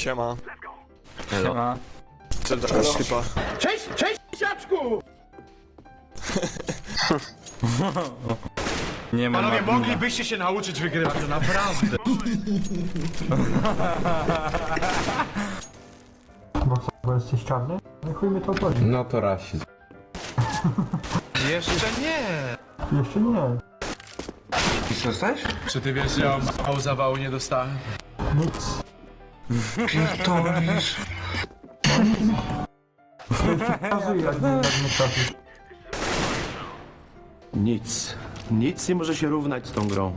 Siema. Siema. Co taka slipa? Cześć, cześć, siaczku! Nie ma Panowie, moglibyście się nauczyć wygrywać, to naprawdę. Bo co, bo jesteś czarny? No chuj mnie to obchodzi. No to rasizm. Jeszcze nie. Jeszcze nie. I co stać? Czy ty wiesz, że ja mało zawału nie dostałem? Nic. Pierdolisz. Jak nie, trafisz. Nic. Nic nie może się równać z tą grą.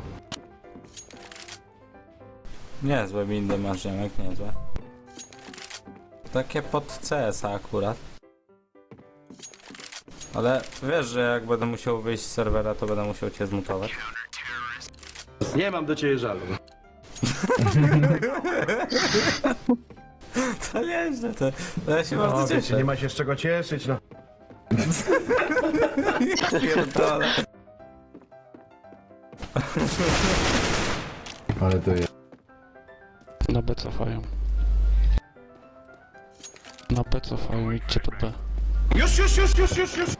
Niezłe windy masz, ziomek, niezłe. Takie pod CS akurat. Ale wiesz, że jak będę musiał wyjść z serwera, to będę musiał cię zmutować. Nie mam do ciebie żalu. To nieźle, to, to ja się No, bardzo wiecie, cieszę. nie ma się z czego cieszyć, no. Pierdolę. Ale to jest. Na B cofają. Na B cofają, idźcie pod B. Już, już, już, już, już, już!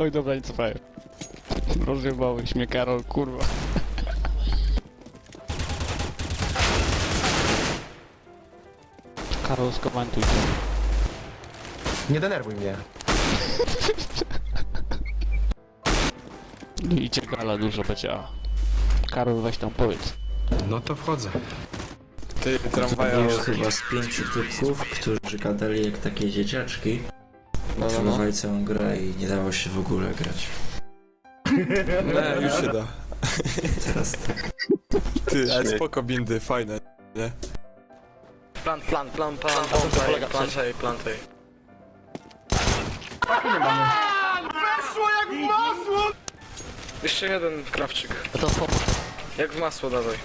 Oj dobra, nie cofają. Rozjebałeś mnie Karol, kurwa. Karol, skomentuj to. Nie denerwuj mnie. Idzie gala dużo będzie. a. Karol, weź tam powiedz. No to wchodzę. Ty, tramwaja. Było chyba z pięciu typków, którzy gadali jak takie dzieciaczki. No, no, no. Całą grę i nie dało się w ogóle grać. Nie, już się da. Teraz tak. Ty, ale spoko bindy, fajne. Nie? Plan, plan, plan, plan, plantaj, plantaj, plantaj. Weszło jak w masło! Jeszcze jeden krawczyk. To. Jak w masło dawaj.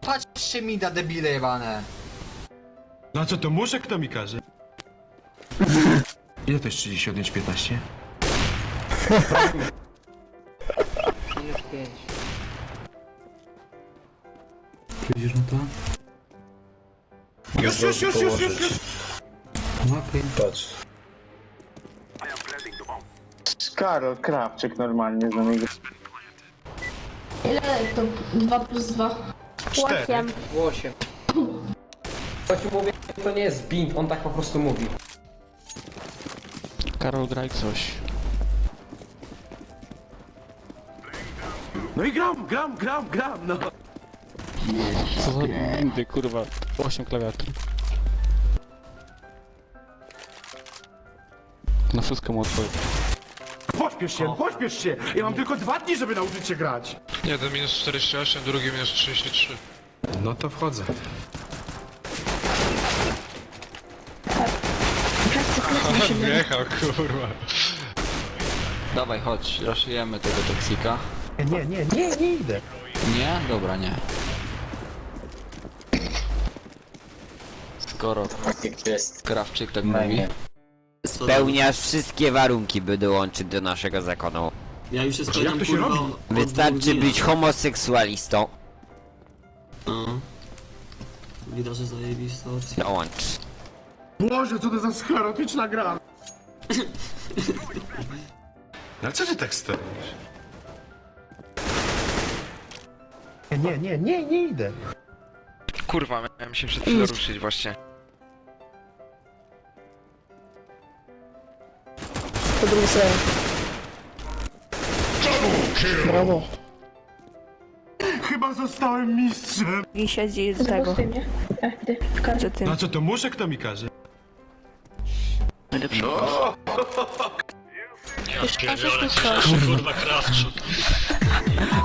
Patrzcie mi da debile jebane. No co, to muszę? Kto mi każe? Ile to jest 30 odjąć 15? Minus 5. Widzisz mu to? Już, już, już, już, już, już! Łapy. Karol Krawczyk normalnie z nami Ile to 2 plus 2? Cztery. 8. 8. Choć mówię, to nie jest bint, on tak po prostu mówi. Karol, graj coś. No i gram, gram, gram, gram, no. Co za windy, kurwa. 8 klawiatur. Na wszystko mu odpowiem. Pośpiesz się, pośpiesz się! Ja mam tylko dwa dni, żeby nauczyć się grać! Jeden minus 48, drugi minus 33. No to wchodzę. Wjechał, kurwa. Dawaj, chodź, raszujemy tego toksika. Nie, nie, nie, nie idę. Nie? Dobra, nie. Skoro Krawczyk tak mówi. Spełniasz wszystkie warunki, by dołączyć do naszego zakonu. Ja już się Jak to się robi? Wystarczy być homoseksualistą. No. Widać, że zajebista opcja. Dołącz. Boże, co to za sclerotyczna gra! Ale co ty tak stoisz? Nie, nie, nie, nie idę. Kurwa, miałem się przed chwilą ruszyć właśnie. Stronie. Brawo. Chyba zostałem mistrzem. I siedzi z tego. Za tym. No co, to muszę? Kto mi każe?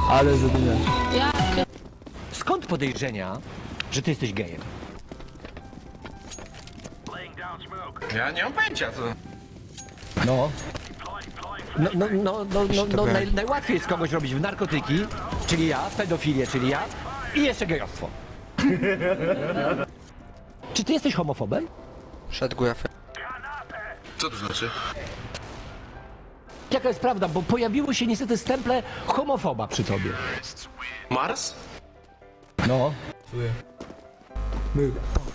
Ale zadymiam. Skąd podejrzenia, że ty jesteś gejem? Ja nie mam pojęcia, to... No. No, no, no, no, no, no naj, najłatwiej jest kogoś robić w narkotyki, czyli ja, pedofilię, czyli ja i jeszcze gejostwo. Czy ty jesteś homofobem? Szedł gujafę. Co to znaczy? Jaka jest prawda, bo pojawiły się niestety stemple homofoba przy tobie. Mars? No.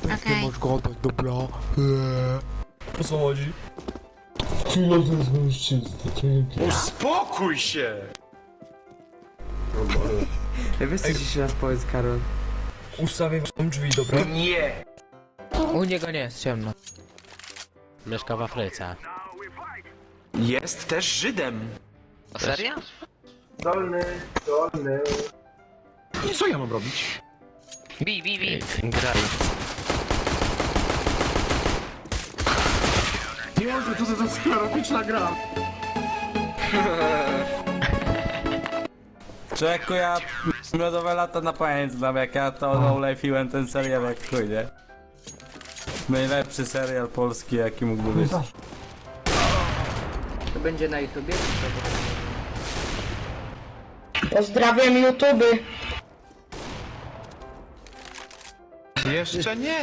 Okej. gadać, dobra. O co chodzi? Chwila, to jest mężczyzna, to Uspokój się! Wiesz co ci się raz powiedz, Karol? Ustawię wam drzwi, dobra? Nie! U niego nie jest ciemno. Mieszka w Afryce. Jest też Żydem. Serio? I co ja mam robić? Bi, bi, bi. Graj. Nie może, to za skleropiczna gra. Człowieku, ja miodowe lata na pamięć znam, jak ja to life'iłem ten serial jak chuj, nie? Najlepszy serial polski, jaki mógłby być. To będzie na YouTubie? Pozdrawiam YouTube. Jeszcze nie!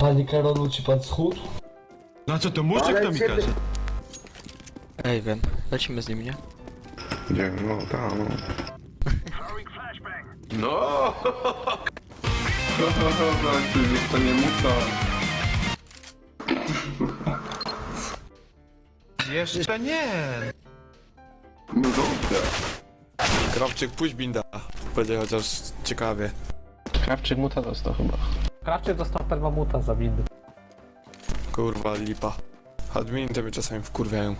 Panie Karolu, ci pan schód? No co to muzyk to mi każe? Ej, wiem. Lecimy z nim, nie? Nie, no tam. No! To nie muta. Jeszcze nie! No dobra. Krawczyk, puść binda. Będzie chociaż ciekawie. Krawczyk muta dostał chyba. Krawczyk dostał permamuta za windy. Kurwa, lipa. Admini to mnie czasami wkurwiają.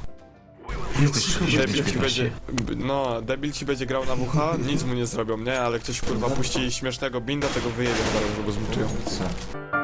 Jesteś Debil ci będzie... No, debil ci będzie grał na WH, nic mu nie zrobią, nie? Ale ktoś kurwa puści śmiesznego binda, tego wyjedzie zaraz, go zmutują. Co?